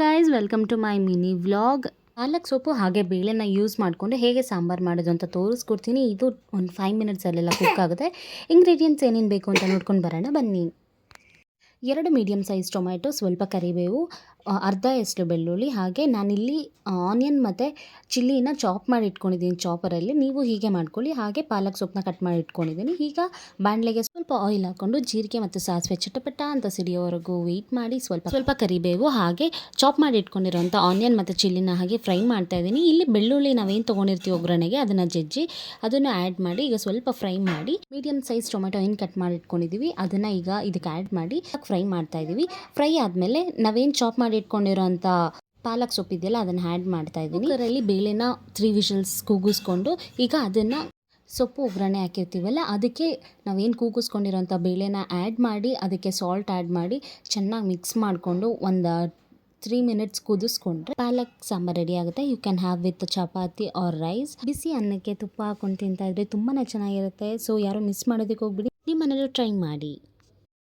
Guys welcome to my mini vlog ಪಾಲಕ್ ಸೊಪ್ಪು ಹಾಗೆ ಬೇಳೆನ ಯೂಸ್ ಮಾಡಿಕೊಂಡು ಹೇಗೆ ಸಾಂಬಾರು ಮಾಡೋದು ಅಂತ ತೋರಿಸ್ಕೊಡ್ತೀನಿ. ಇದು ಒಂದು ಫೈವ್ ಮಿನಿಟ್ಸಲ್ಲೆಲ್ಲ ಕುಕ್ ಆಗುತ್ತೆ. ಇಂಗ್ರೀಡಿಯೆಂಟ್ಸ್ ಏನೇನು ಬೇಕು ಅಂತ ನೋಡ್ಕೊಂಡು ಬರೋಣ. ಬನ್ನಿ. ಎರಡು ಮೀಡಿಯಮ್ ಸೈಜ್ ಟೊಮ್ಯಾಟೊ ಸ್ವಲ್ಪ ಕರಿಬೇವು ಅರ್ಧ ಎಷ್ಟು ಬೆಳ್ಳುಳ್ಳಿ, ಹಾಗೆ ನಾನಿಲ್ಲಿ ಆನಿಯನ್ ಮತ್ತು ಚಿಲ್ಲಿನ ಚಾಪ್ ಮಾಡಿ ಇಟ್ಕೊಂಡಿದ್ದೀನಿ ಚಾಪರಲ್ಲಿ ನೀವು ಹೀಗೆ ಮಾಡ್ಕೊಳ್ಳಿ. ಹಾಗೆ ಪಾಲಕ್ ಸೊಪ್ಪನ್ನ ಕಟ್ ಮಾಡಿ ಇಟ್ಕೊಂಡಿದ್ದೀನಿ. ಈಗ ಬಾಣಲೆಗೆ ಸ್ವಲ್ಪ ಆಯಿಲ್ ಹಾಕ್ಕೊಂಡು ಜೀರಿಗೆ ಮತ್ತು ಸಾಸಿವೆ ಚಟಪಟ ಅಂತ ಸಿಡಿಯೋವರೆಗೂ ವೆಯ್ಟ್ ಮಾಡಿ ಸ್ವಲ್ಪ ಸ್ವಲ್ಪ ಕರಿಬೇವು, ಹಾಗೆ ಚಾಪ್ ಮಾಡಿ ಇಟ್ಕೊಂಡಿರೋಂಥ ಆನಿಯನ್ ಮತ್ತು ಚಿಲ್ಲಿನ ಹಾಗೆ ಫ್ರೈ ಮಾಡ್ತಾ ಇದ್ದೀನಿ. ಇಲ್ಲಿ ಬೆಳ್ಳುಳ್ಳಿ ನಾವೇನು ತೊಗೊಂಡಿರ್ತೀವಿ ಒಗ್ಗರಣೆಗೆ ಅದನ್ನು ಜಜ್ಜಿ ಅದನ್ನು ಆ್ಯಡ್ ಮಾಡಿ ಈಗ ಸ್ವಲ್ಪ ಫ್ರೈ ಮಾಡಿ ಮೀಡಿಯಮ್ ಸೈಜ್ ಟೊಮೆಟೊ ಏನು ಕಟ್ ಮಾಡಿ ಇಟ್ಕೊಂಡಿದ್ದೀವಿ, ಅದನ್ನು ಈಗ ಇದಕ್ಕೆ ಆ್ಯಡ್ ಮಾಡಿ ಫ್ರೈ ಮಾಡ್ತಾ ಇದ್ದೀವಿ. ಫ್ರೈ ಆದಮೇಲೆ ನಾವೇನು ಚಾಪ್ ಮಾಡಿ ಇಟ್ಕೊಂಡಿರೋಂಥ ಪಾಲಕ್ ಸೊಪ್ಪು ಇದೆಯಲ್ಲ, ಅದನ್ನು ಆ್ಯಡ್ ಮಾಡ್ತಾ ಇದ್ದೀನಿ. ಅದರಲ್ಲಿ ಬೇಳೆನ ತ್ರೀ ವಿಷಲ್ಸ್ ಕೂಗಿಸ್ಕೊಂಡು ಈಗ ಅದನ್ನು ಸೊಪ್ಪು ಒಗ್ಗರಣೆ ಹಾಕಿರ್ತೀವಲ್ಲ, ಅದಕ್ಕೆ ನಾವೇನು ಕೂಗಿಸ್ಕೊಂಡಿರೋಂಥ ಬೇಳೆನ ಆ್ಯಡ್ ಮಾಡಿ, ಅದಕ್ಕೆ ಸಾಲ್ಟ್ ಆ್ಯಡ್ ಮಾಡಿ ಚೆನ್ನಾಗಿ ಮಿಕ್ಸ್ ಮಾಡಿಕೊಂಡು ಒಂದು ತ್ರೀ ಮಿನಿಟ್ಸ್ ಕುದಿಸ್ಕೊಂಡ್ರೆ ಪಾಲಕ್ ಸಾಂಬಾರ್ ರೆಡಿ ಆಗುತ್ತೆ. You can have with chapati or rice ಬಿಸಿ ಅನ್ನಕ್ಕೆ ತುಪ್ಪ ಹಾಕೊಂಡು ತಿಂತಾ ಇದ್ರೆ ತುಂಬಾ ಚೆನ್ನಾಗಿರುತ್ತೆ. ಸೊ ಯಾರು ಮಿಸ್ ಮಾಡೋದಕ್ಕೆ ಹೋಗ್ಬಿಡಿ. ನಿಮ್ಮ ಟ್ರೈ ಮಾಡಿ.